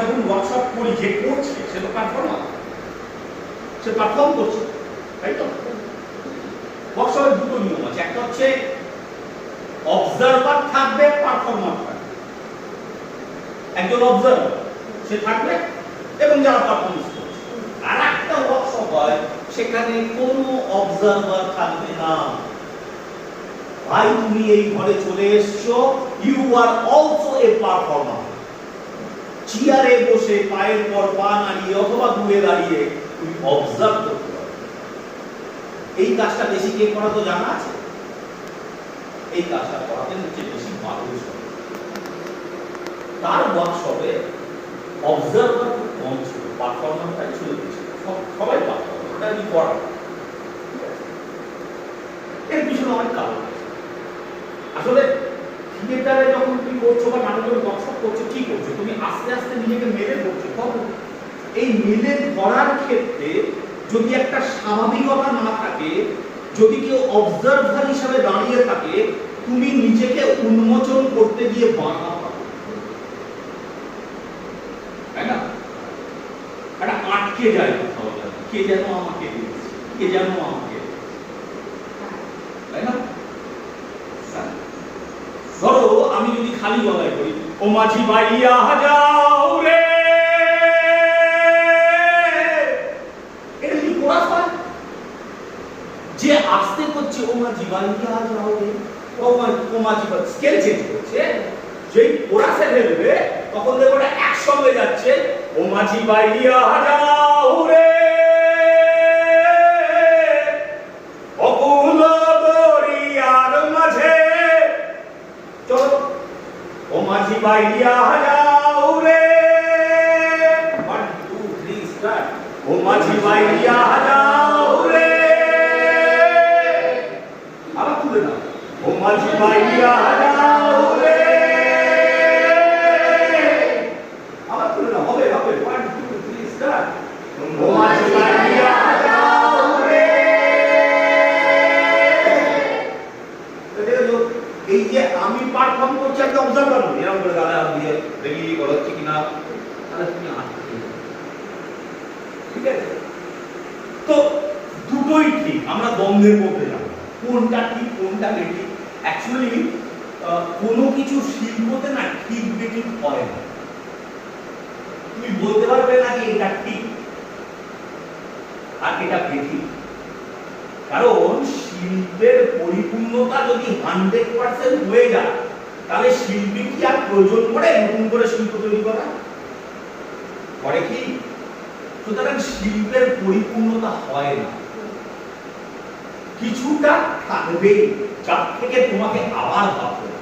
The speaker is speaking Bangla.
যখন করি, যে করছে সে তো সে পারফর্ম করছে, তাই তো? দুটো নিয়ম আছে। একটা হচ্ছে অবজারভার থাকবে পারফর্মার একজন অবজারভার সে থাকবে এবং যারা পারফরমেন্স করছে। আর একটা ওয়ার্কশপ হয়, সেখানে কোনো অবজারভার থাকবে না। ভাই, তুমি এই ঘরে চলে এসছো you are also a performer চেয়ারে বসে পায়ের পর পা নাড়িয়ে অথবা দূরে দাঁড়িয়ে তুমি অবজার্ভ করতে পারো। এই কাজটা বেশি কে করা তো জানা আছে? এই কাজটা করাতে হচ্ছে বেশি মানুষ তার ওয়ার্কশপে অবজার্ভার খুব কম ছিল পারফর্মারটাই ছিল বেশি। সব- সবাই পারফর্মার ওটা আমি করা এর পিছনে অনেক কারণ। আসলে থিয়েটারে যখন তুমি করছ বা নাটকের ওয়ার্কশপ করছ, কি করছ? তুমি আস্তে আস্তে নিজেকে মেলে করছ তখন এই মেলে ধরার ক্ষেত্রে যদি একটা স্বাভাবিকতা না থাকে, যদি কেউ অবজারভার হিসাবে দাঁড়িয়ে থাকে, তুমি নিজেকে উন্মোচন করতে গিয়ে বাধা তাই না? একটা আটকে যায় কোথাও। কে যেন আমাকে কে যেন আমাকে দিয়েছে। তাই না হ্যাঁ। ধরো আমি যদি খালি গলায় করি। ও মাঝি বাইয়া যাও রে। এটা যদি কোরাস যে আস্তে করছে, ও মাঝি বাইয়া যাও রে। ও ও মাঝি স্কেল চেঞ্জ করছে। যেই কোরাসে ফেলবে, তখন দেখো ওটা একসঙ্গে যাচ্ছে। ও মাঝি বাইয়া যাও বাইয়া যাও রে। ওয়ান টু থ্রি স্টার্ট ও মাঝি বাইয়া যাও রে। আবার তুলে না ও মাঝি বাইয়া যাও রে। আবার তুলে না হবে হবে। ওয়ান টু থ্রি স্টার্ট ও এই যে আমি পারফর্ম করছি একটা অবজার্ভার নই এরকম করে হাত দিয়ে দেখি করাচ্ছি কিনা। তাহলে তুমি আটকে ঠিক আছে? তো দুটোই ঠিক, আমরা দ্বন্দ্বের মধ্যে যাব। কোনটা ঠিক, কোনটা বেঠিক অ্যাকচুয়ালি কোনো কিছু শিল্পতে না ঠিক বেঠিক হয় না। তুমি বলতে পারবে না যে এটা ঠিক আর এটা বেঠিক কারণ শিল্পের পরিপূর্ণতা যদি হান্ড্রেড পার্সেন্ট হয়ে যায় তাহলে শিল্পী কি আর প্রয়োজন করে নতুন করে শিল্প তৈরি করা? করে কি? সুতরাং শিল্পের পরিপূর্ণতা হয় না। কিছুটা থাকবেই, যার থেকে তোমাকে আবার ভাবতে